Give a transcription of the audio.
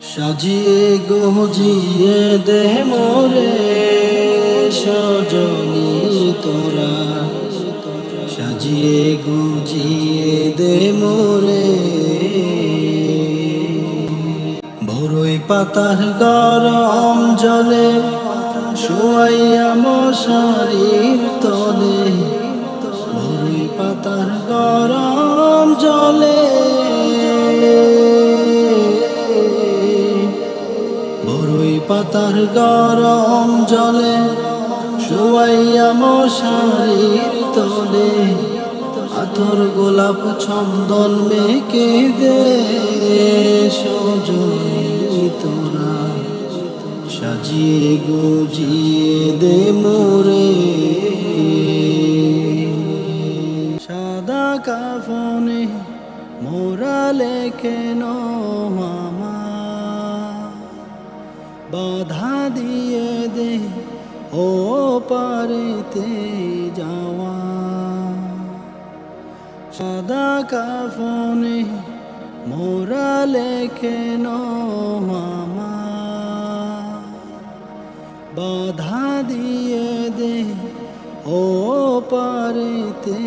সাজিয়ে গজিয়ে দে মোরে, সজনী তোরা। সাজিয়ে গুজিয়ে দে মোরে। বড়ই পাতার গরম জলে, শোয়াইয়া মশারির তলে। বড়ই পাতার গরম জলে পাতার গরম জলে, শোয়াইয়া মশারির তলে আতর গোলাপ চন্দন মেকে দে তোরা। সাজিয়ে গুজিয়ে দে মোরে। সাদা কাফনে মোরা লেখে আমার বাধা দিয়ে দে, ও পারিতে যাওয়া। সাদা কাফনে মোরা লেখে মামা বাধা দিয়ে দে, ও পারিতে